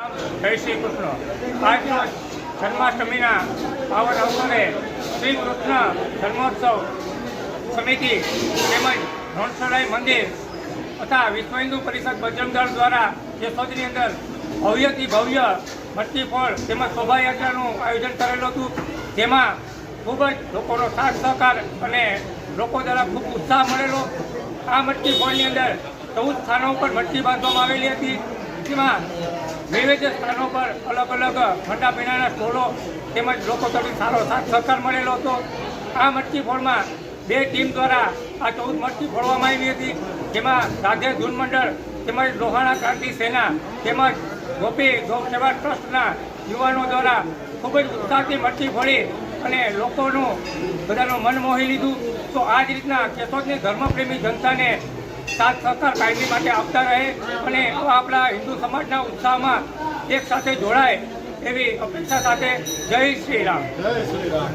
જય શ્રી કૃષ્ણ. આજરોજ જન્માષ્ટમીના પાવન અવસરે શ્રી કૃષ્ણ જન્મોત્સવ સમિતિ તેમજ રણછોડાઈ મંદિર તથા વિશ્વ હિન્દુ પરિષદ બજરંગ દળ દ્વારા યશોદની અંદર ભવ્યથી ભવ્ય મટકી ફળ તેમજ શોભાયાત્રાનું આયોજન કરેલું હતું, જેમાં ખૂબ જ લોકોનો સાથ સહકાર અને લોકો દ્વારા ખૂબ ઉત્સાહ મળેલો. આ મટકી ફળની અંદર ચૌદ સ્થાનો પર મટકી બાંધવામાં આવેલી હતી. જેમાં વિવિધ સ્થાનો પર અલગ અલગ ઠંડા પીણાના સ્ટોલો તેમજ લોકો તરફથી સારો સાથ સહકાર મળેલો હતો. આ મટકી ફોડમાં બે ટીમ દ્વારા આ ચૌદ મટકી ફોડવામાં આવી હતી. જેમાં રાધે ધૂન મંડળ તેમજ લોહાણા ક્રાંતિ સેના તેમજ ગોપી ગૌ સેવા ટ્રસ્ટના યુવાનો દ્વારા ખૂબ જ ઉત્સાહથી મટકી ફોડી અને લોકોનું બધાનું મન મોહી લીધું. તો આ જ રીતના કેશોદની ધર્મપ્રેમી જનતાને સાથ સહકાર કાયમી માટે આપતા રહે અને આપણા હિન્દુ સમાજના ઉત્સાહમાં એક સાથે જોડાય એવી અપેક્ષા સાથે જય શ્રી રામ. જય શ્રી રામ.